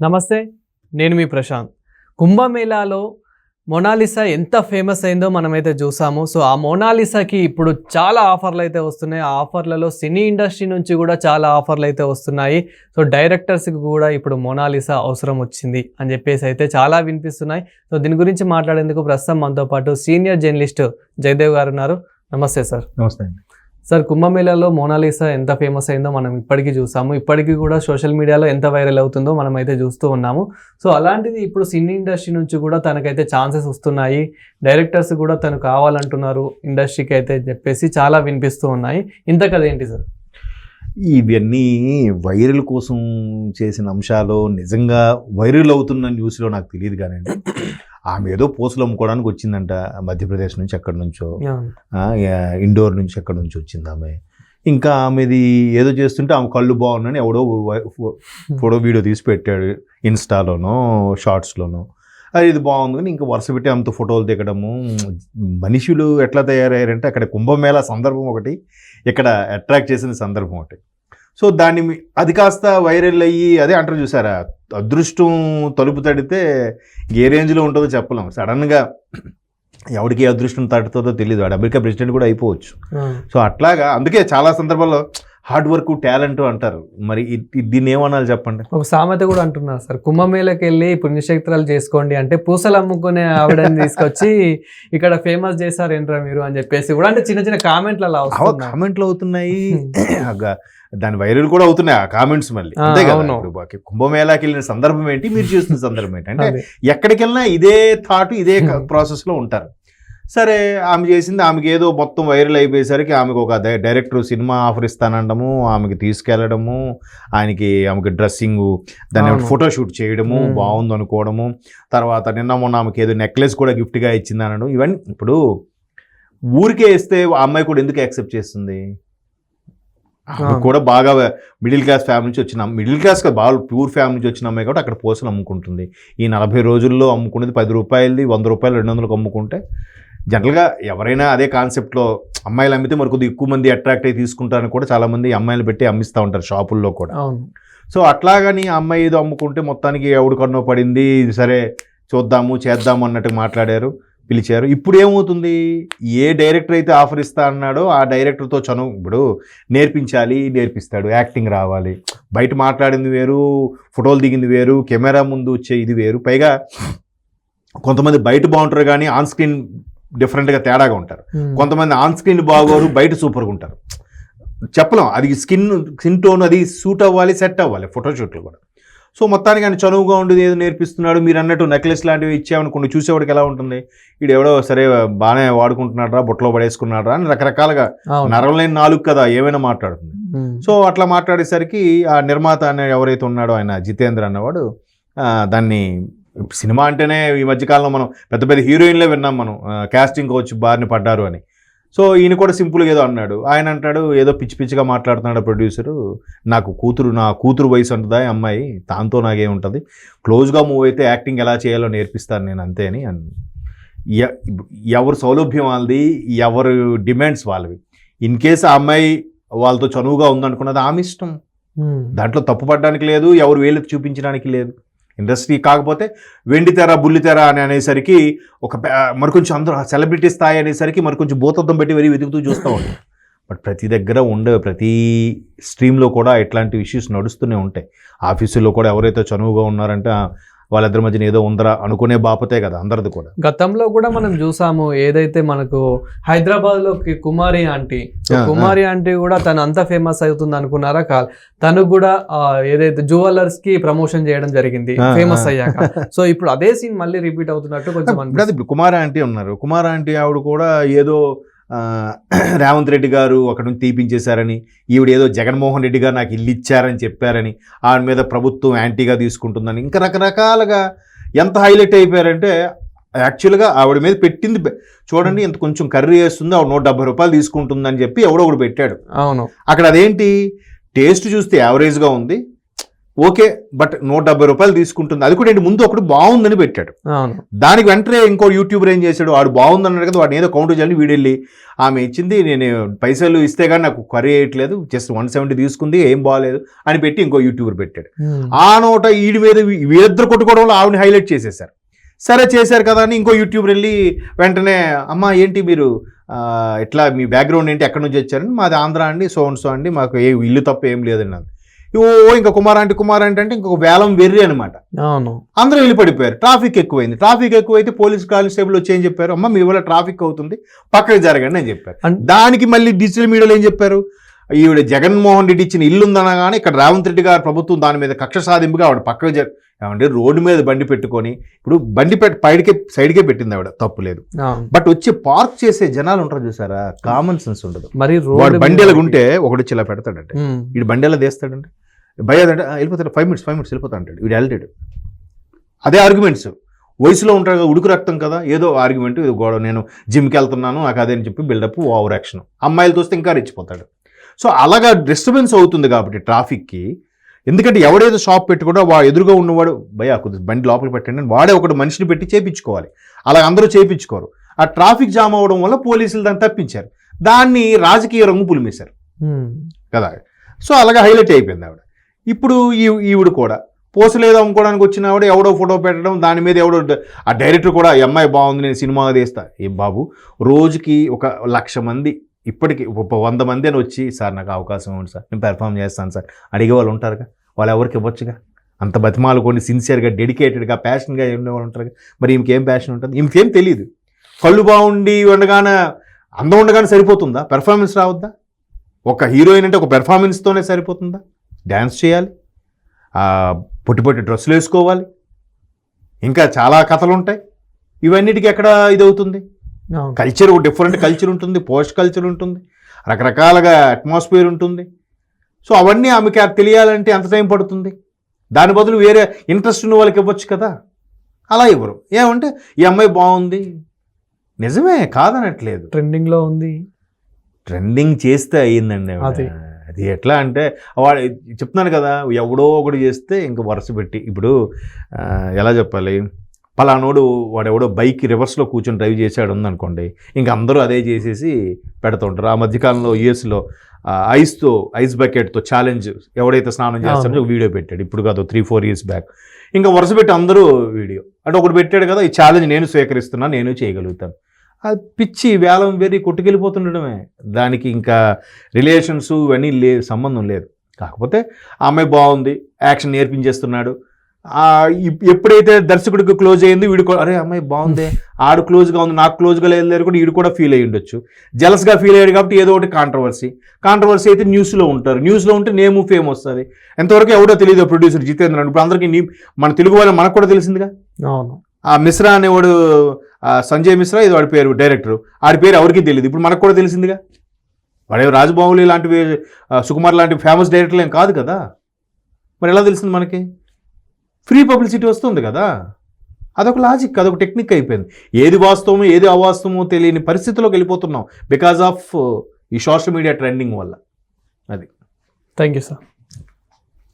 నమస్తే నేను మీ ప్రశాంత్. కుంభమేళాలో మొనాలిసా ఎంత ఫేమస్ అయిందో మనమైతే చూసాము. సో ఆ మొనాలిసాకి ఇప్పుడు చాలా ఆఫర్లు అయితే వస్తున్నాయి. ఆ ఆఫర్లలో సినీ ఇండస్ట్రీ నుంచి కూడా చాలా ఆఫర్లు అయితే వస్తున్నాయి. సో డైరెక్టర్స్కి కూడా ఇప్పుడు మొనాలిసా అవసరం వచ్చింది అని చెప్పేసి అయితే చాలా వినిపిస్తున్నాయి. సో దీని గురించి మాట్లాడేందుకు ప్రస్తుతం మనతో పాటు సీనియర్ జర్నలిస్ట్ జయదేవ్ గారు ఉన్నారు. నమస్తే సార్. నమస్తే అండి. సార్ కుంభమేళాలో మోనాలిసా ఎంత ఫేమస్ అయిందో మనం ఇప్పటికీ చూసాము. ఇప్పటికీ కూడా సోషల్ మీడియాలో ఎంత వైరల్ అవుతుందో మనం అయితే చూస్తూ ఉన్నాము. సో అలాంటిది ఇప్పుడు సినీ ఇండస్ట్రీ నుంచి కూడా తనకైతే ఛాన్సెస్ వస్తున్నాయి. డైరెక్టర్స్ కూడా తను కావాలంటున్నారు ఇండస్ట్రీకి అయితే చెప్పేసి చాలా వినిపిస్తూ ఉన్నాయి. ఇంత కథ ఏంటి సార్? ఇవన్నీ వైరల్ కోసం చేసిన అంశాలు నిజంగా వైరల్ అవుతున్న న్యూస్లో నాకు తెలియదు కానండి ఆమె ఏదో పూసలు అమ్ముకోవడానికి వచ్చిందంట మధ్యప్రదేశ్ నుంచి ఎక్కడి నుంచో. ఇండోర్ నుంచి ఎక్కడి నుంచి వచ్చింది ఆమె. ఇంకా ఆమెది ఏదో చేస్తుంటే ఆమె కళ్ళు బాగున్నాయని ఎవడో ఫోటో వీడియో తీసి పెట్టాడు ఇన్స్టాలోనో షార్ట్స్లోనో. అది ఇది బాగుంది. కానీ ఇంకా వరుస పెట్టి ఆమెతో ఫోటోలు దిగడము. మనుషులు ఎట్లా తయారయ్యారంటే అక్కడ కుంభమేళా సందర్భం ఒకటి ఇక్కడ అట్రాక్ట్ చేసిన సందర్భం ఒకటి. సో దాన్ని అది కాస్త వైరల్ అయ్యి అదే అంటారు చూసారా? అదృష్టం తలుపు తడితే ఏ రేంజ్లో ఉంటుందో చెప్పలేం. సడన్గా ఎవరికి అదృష్టం తడుతుందో తెలియదు వాడు అమెరికా ప్రెసిడెంట్ కూడా అయిపోవచ్చు. సో అట్లాగా అందుకే చాలా సందర్భాల్లో హార్డ్ వర్క్ టాలెంట్ అంటారు. మరి దీన్ని ఏమనాలి చెప్పండి? ఒక సామెత కూడా అంటున్నారు సార్. కుంభమేళకి వెళ్ళి పుణ్యక్షేత్రాలు చేసుకోండి అంటే పూసలు అమ్ముకునే ఆవిడని తీసుకొచ్చి ఇక్కడ ఫేమస్ చేశారు ఏంట్రా మీరు అని చెప్పేసి కూడా అంటే చిన్న చిన్న కామెంట్లు అలా కామెంట్లు అవుతున్నాయి. దాని వైరల్ కూడా అవుతున్నాయి ఆ కామెంట్స్ మళ్ళీ. అంతే కదా. ఇప్పుడు కుంభమేళాకి వెళ్ళిన సందర్భం ఏంటి? మీరు చేస్తున్న సందర్భం ఏంటి? అంటే. ఎక్కడికి వెళ్ళినా ఇదే థాట్ ఇదే. ప్రాసెస్లో ఉంటారు. సరే ఆమె చేసింది ఆమెకి ఏదో మొత్తం వైరల్ అయిపోయేసరికి ఆమెకు ఒక డైరెక్టర్ సినిమా ఆఫర్ ఇస్తానండము ఆమెకి తీసుకెళ్ళడము ఆయనకి ఆమెకి డ్రెస్సింగ్ దాన్ని అవును. ఫోటో షూట్ చేయడము. బాగుంది అనుకోవడము తర్వాత నిన్న మొన్న ఆమెకి ఏదో నెక్లెస్ కూడా గిఫ్ట్గా ఇచ్చింది అనడం ఇవన్నీ ఇప్పుడు ఊరికే ఇస్తే ఆ అమ్మాయి కూడా ఎందుకు యాక్సెప్ట్ చేస్తుంది. కూడా బాగా మిడిల్ క్లాస్ ఫ్యామిలీ నుంచి వచ్చిన మిడిల్ క్లాస్ కాదు బాగా ప్యూర్ ఫ్యామిలీ నుంచి వచ్చిన అమ్మాయి కూడా అక్కడ పోసలు అమ్ముకుంటుంది ఈ నలభై రోజుల్లో అమ్ముకునేది పది రూపాయలది వంద రూపాయలు రెండు వందలకు అమ్ముకుంటే జనరల్గా ఎవరైనా అదే కాన్సెప్ట్లో అమ్మాయిలు అమ్మితే మరి కొద్దిగా ఎక్కువ మంది అట్రాక్ట్ అయ్యి తీసుకుంటారని కూడా చాలా మంది అమ్మాయిలు పెట్టి అమ్మిస్తూ ఉంటారు షాపుల్లో కూడా. సో అట్లాగని అమ్మాయి ఏదో అమ్ముకుంటే మొత్తానికి ఎవడు కన్నో పడింది సరే చూద్దాము చేద్దాము అన్నట్టు మాట్లాడారు పిలిచారు. ఇప్పుడు ఏమవుతుంది? ఏ డైరెక్టర్ అయితే ఆఫర్ ఇస్తా అన్నాడో ఆ డైరెక్టర్తో చనువు ఇప్పుడు నేర్పించాలి నేర్పిస్తాడు యాక్టింగ్ రావాలి. బయట మాట్లాడింది వేరు ఫోటోలు దిగింది వేరు కెమెరా ముందు వచ్చే ఇది వేరు. పైగా కొంతమంది బయట బాగుంటారు కానీ ఆన్ స్క్రీన్ డిఫరెంట్గా తేడాగా ఉంటారు. Hmm. కొంతమంది ఆన్ స్క్రీన్ బాగోరు బయట సూపర్గా ఉంటారు. చెప్పలేం. అది స్కిన్ స్కిన్ టోన్ అది సూట్ అవ్వాలి సెట్ అవ్వాలి ఫోటోషూట్లు కూడా. సో మొత్తానికి ఆయన చనువుగా ఉండేది ఏదో నేర్పిస్తున్నాడు. మీరు అన్నట్టు నెక్లెస్ లాంటివి ఇచ్చామనుకోండి చూసేవాడికి ఎలా ఉంటుంది? వీడు ఎవడో సరే బాగానే వాడుకుంటున్నాడా బుట్టలో పడేసుకున్నాడా అని రకరకాలుగా నరవలేని నాలుగు కదా ఏమైనా మాట్లాడుతుంది. Hmm. సో అట్లా మాట్లాడేసరికి ఆ నిర్మాత అనే ఎవరైతే ఉన్నాడో ఆయన జితేంద్ర అన్నవాడు దాన్ని సినిమా అంటేనే ఈ మధ్యకాలంలో మనం పెద్ద పెద్ద హీరోయిన్లే విన్నాం మనం. కాస్టింగ్ కోచ్ బారిన పడ్డారు అని. సో ఈయన కూడా సింపుల్గా ఏదో అన్నాడు. ఆయన అంటాడు ఏదో పిచ్చి పిచ్చిగా మాట్లాడుతున్నాడు ప్రొడ్యూసరు నాకు కూతురు నా కూతురు వయసు ఉంటుందా? అమ్మాయి దాంతో నాకేముంటుంది క్లోజ్గా మూవ్ అయితే యాక్టింగ్ ఎలా చేయాలో నేర్పిస్తాను నేను అంతే అని ఎవరు సౌలభ్యం వాళ్ళది ఎవరు డిమాండ్స్ వాళ్ళవి. ఇన్ కేస్ ఆ అమ్మాయి వాళ్ళతో చనువుగా ఉందనుకున్నది ఆమె ఇష్టం. దాంట్లో తప్పుపడడానికి లేదు ఎవరు వేలకు చూపించడానికి లేదు. ఇండస్ట్రీ కాకపోతే వెండి తెర బుల్లి తెర అని అనేసరికి ఒక మరి మరికొంచెం అందరూ సెలబ్రిటీ స్థాయి అనేసరికి మరికొంచెం భూతత్వం పెట్టి వెరీ వెతుకుతూ చూస్తూ ఉంటాం. బట్ ప్రతి దగ్గర ఉండే ప్రతి స్ట్రీమ్లో కూడా ఇట్లాంటి ఇష్యూస్ నడుస్తూనే ఉంటాయి. ఆఫీసులో కూడా ఎవరైతే చనువుగా ఉన్నారంటే వాళ్ళిద్దరి మధ్యన ఏదో ఉందరా అనుకునే బాపతే కదా అందరిది కూడా. గతంలో కూడా మనం చూసాము ఏదైతే మనకు హైదరాబాద్లో కుమారి ఆంటీ. కుమారి ఆంటీ కూడా తను అంత ఫేమస్ అవుతుంది అనుకున్నారా? కాదు తను కూడా ఏదైతే జ్యువెలర్స్కి ప్రమోషన్ చేయడం జరిగింది ఫేమస్. అయ్యాక. సో ఇప్పుడు అదే సీన్ మళ్ళీ రిపీట్ అవుతున్నట్టు కొంచెం కుమార ఆంటీ ఉన్నారు. కుమార ఆంటీ ఆవిడ కూడా ఏదో రేవంత్ రెడ్డి గారు అక్కడ నుంచి తీపించేశారని ఈవిడ ఏదో జగన్మోహన్ రెడ్డి గారు నాకు ఇల్లు ఇచ్చారని చెప్పారని ఆవిడ మీద ప్రభుత్వం యాంటీగా తీసుకుంటుందని ఇంకా రకరకాలుగా ఎంత హైలైట్ అయిపోయారంటే యాక్చువల్గా ఆవిడ మీద పెట్టింది చూడండి ఇంత కొంచెం కర్రీ వేస్తుంది ఆవిడ నూట డెబ్బై రూపాయలు తీసుకుంటుందని చెప్పి ఎవడో ఒకడు పెట్టాడు. అవును. అక్కడ అదేంటి టేస్ట్ చూస్తే యావరేజ్గా ఉంది. ఓకే బట్ నూట డెబ్బై రూపాయలు తీసుకుంటుంది. అది కూడా ఏంటి ముందు ఒకటి బాగుందని పెట్టాడు. దానికి వెంటనే ఇంకో యూట్యూబర్ ఏం చేశాడు వాడు బాగుంది అన్నాడు కదా వాడిని ఏదో కౌంటర్ చేయాలని వీడెళ్ళి ఆమె ఇచ్చింది నేను పైసలు ఇస్తే కానీ నాకు కర్రీ వేయట్లేదు జస్ట్ వన్ సెవెంటీ తీసుకుంది ఏం బాగాలేదు అని పెట్టి ఇంకో యూట్యూబర్ పెట్టాడు. ఆ నోట ఈడి మీద వీళ్ళిద్దరు కొట్టుకోవడంలో ఆవిడని హైలైట్ చేసేసారు సరే చేశారు కదా అని ఇంకో యూట్యూబర్ వెళ్ళి వెంటనే అమ్మ ఏంటి మీరు ఇట్లా మీ బ్యాక్గ్రౌండ్ ఏంటి ఎక్కడి నుంచి వచ్చారని? మాది ఆంధ్ర అండి సో అండ్ సో అండి మాకు ఏ ఇల్లు తప్ప ఏం లేదండి అది ఓ ఇంకా కుమార్ అంటే కుమార్ అంటే ఇంకొక వేలం వెర్రి అనమాట అవును. అందరూ వెళ్ళి పడిపోయారు ట్రాఫిక్ ఎక్కువైంది. ట్రాఫిక్ ఎక్కువైతే పోలీస్ కానిస్టేబుల్ వచ్చి ఏం చెప్పారు? అమ్మ మీ వల్ల ట్రాఫిక్ అవుతుంది. పక్కకి జరగండి అని చెప్పారు. దానికి మళ్ళీ డిజిటల్ మీడియాలో ఏం చెప్పారు? ఈవిడ జగన్మోహన్ రెడ్డి ఇచ్చిన ఇల్లు ఉందనగానే ఇక్కడ రేవంత్ రెడ్డి గారి ప్రభుత్వం దాని మీద కక్ష సాధింపుగా ఆవిడ పక్కకు జర ఏమంటే రోడ్డు మీద బండి పెట్టుకొని ఇప్పుడు బండి పెట్టి పైడికే సైడ్కే పెట్టింది ఆవిడ. తప్పు లేదు. బట్ వచ్చి పార్క్ చేసే జనాలు ఉంటారు చూసారా? కామన్ సెన్స్ ఉండదు. మరి బండి మీద ఎలాగ ఉంటే ఒకటి వచ్చి ఇలా పెడతాడంటే. వీడు బండి ఎలా తీస్తాడంటే భయ అంటే వెళ్ళిపోతాడు. ఫైవ్ మినిట్స్ ఫైవ్ మినిట్స్ వెళ్ళిపోతా అంటాడు. వీడు వెళ్తాడు అదే ఆర్గ్యుమెంట్స్ వయసులో ఉంటాడు కదా ఉడుకు రక్తం కదా ఏదో ఆర్గ్యుమెంట్ ఏదో గొడవ. నేను జిమ్కి వెళ్తున్నాను నాకు అదే అని చెప్పి బిల్డప్ ఓవర్ యాక్షన్ అమ్మాయిలు చూస్తే ఇంకా రెచ్చిపోతాడు. సో అలాగా డిస్టర్బెన్స్ అవుతుంది కాబట్టి ట్రాఫిక్కి ఎందుకంటే ఎవడేదో షాప్ పెట్టుకుంటో వా ఎదురుగా ఉన్నవాడు భయ కొద్దిగా బండి లోపల పెట్టండి అని వాడే ఒకటి మనిషిని పెట్టి చేపించుకోవాలి. అలా అందరూ చేపించుకోరు. ఆ ట్రాఫిక్ జామ్ అవ్వడం వల్ల పోలీసులు దాన్ని తప్పించారు. దాన్ని రాజకీయ రంగు పులిమేశారు. కదా? సో అలాగా హైలైట్ అయిపోయింది ఆవిడ. ఇప్పుడు ఈ ఈవిడ కూడా పోసలేదు అమ్ముకోవడానికి వచ్చిన ఆవిడ ఎవడో ఫోటో పెట్టడం దాని మీద ఎవడో ఆ డైరెక్టర్ కూడా ఈ అమ్మాయి బాగుంది నేను సినిమా తీస్తా. ఏ బాబు రోజుకి ఒక లక్ష మంది ఇప్పటికి వంద మంది అని వచ్చి సార్ నాకు అవకాశం ఇవ్వండి సార్ నేను పెర్ఫామ్ చేస్తాను సార్. అడిగే వాళ్ళు ఉంటారుగా వాళ్ళు ఎవరికి ఇవ్వచ్చుగా? అంత బతిమాలు కొన్ని సిన్సియర్గా డెడికేటెడ్గా ప్యాషన్గా ఉండే వాళ్ళు ఉంటారుగా. మరి ఇంకేం ప్యాషన్ ఉంటుంది? ఇంకేం తెలియదు కళ్ళు బాగుండి ఉండగానే అందం ఉండగానే సరిపోతుందా? పెర్ఫార్మెన్స్ రావద్దా? ఒక హీరోయిన్ అంటే ఒక పెర్ఫార్మెన్స్తోనే సరిపోతుందా? డ్యాన్స్ చేయాలి. పొట్టి పొట్టి డ్రెస్సులు వేసుకోవాలి. ఇంకా చాలా కథలు ఉంటాయి. ఇవన్నిటికీ ఎక్కడ ఇది అవుతుంది అవును కల్చర్ డిఫరెంట్ కల్చర్ ఉంటుంది పోస్ట్ కల్చర్ ఉంటుంది రకరకాలుగా అట్మాస్ఫియర్ ఉంటుంది. సో అవన్నీ ఆమెకి అది తెలియాలంటే ఎంత టైం పడుతుంది? దాని బదులు వేరే ఇంట్రెస్ట్ ఉన్న వాళ్ళకి ఇవ్వచ్చు కదా? అలా ఇవ్వరు. ఏమంటే ఈ అమ్మాయి బాగుంది. నిజమే కాదనట్లేదు. ట్రెండింగ్లో ఉంది. ట్రెండింగ్ చేస్తే అయ్యిందండి. అది. ఎట్లా అంటే వాడు చెప్తున్నాను కదా ఎవడో ఒకటి చేస్తే ఇంక వరుస పెట్టి. ఇప్పుడు ఎలా చెప్పాలి? పలానోడు వాడెవడో బైక్ రివర్స్లో కూర్చొని డ్రైవ్ చేసాడు ఉందనుకోండి ఇంక అందరూ అదే చేసేసి పెడుతుంటారు ఆ మధ్యకాలంలో యూఎస్లో ఐస్తో ఐస్ బకెట్తో ఛాలెంజ్ ఎవడైతే స్నానం చేస్తాడో వీడియో పెట్టాడు. ఇప్పుడు కాదు త్రీ ఫోర్ ఇయర్స్ బ్యాక్. ఇంకా వరుస పెట్టి అందరూ వీడియో. అంటే ఒకటి పెట్టాడు కదా ఈ ఛాలెంజ్ నేను స్వీకరిస్తున్నా నేను చేయగలుగుతాను. అది పిచ్చి వేలం వేరి కొట్టుకెళ్ళిపోతుండడమే. దానికి ఇంకా రిలేషన్స్ ఇవన్నీ లే సంబంధం లేదు. కాకపోతే ఆ అమ్మాయి బాగుంది యాక్షన్ నేర్పించేస్తున్నాడు. ఎప్పుడైతే దర్శకుడికి క్లోజ్ అయ్యింది వీడు అరే అమ్మాయి బాగుంది ఆడు క్లోజ్గా ఉంది నాకు క్లోజ్గా లేదు కూడా వీడు కూడా ఫీల్ అయ్యి ఉండొచ్చు. జలస్గా ఫీల్ అయ్యాడు కాబట్టి ఏదో ఒకటి కాంట్రవర్సీ కాంట్రవర్సీ అయితే న్యూస్లో ఉంటారు. న్యూస్లో ఉంటే నేము ఫేమ్ వస్తుంది. ఎంతవరకు ఎవడో తెలియదు ప్రొడ్యూసర్ జితేంద్ర ఇప్పుడు అందరికీ నీ మన తెలుగు వాళ్ళు మనకు కూడా తెలిసిందిగా? అవును. ఆ మిశ్రా అనేవాడు ఆ సంజయ్ మిశ్రా ఇది వాడి పేరు డైరెక్టర్. ఆడి పేరు ఎవరికి తెలియదు ఇప్పుడు మనకు కూడా తెలిసిందిగా. వాడే రాజబాహులి లాంటివి సుకుమార్ లాంటి ఫేమస్ డైరెక్టర్లు ఏం కాదు కదా. మరి ఎలా తెలిసింది మనకి? ఫ్రీ పబ్లిసిటీ వస్తుంది కదా. అదొక లాజిక్ అదొక టెక్నిక్ అయిపోయింది. ఏది వాస్తవమో ఏది అవాస్తవమో తెలియని పరిస్థితిలోకి వెళ్ళిపోతున్నాం బికాజ్ ఆఫ్ ఈ సోషల్ మీడియా ట్రెండింగ్ వల్ల. అది. Thank you sir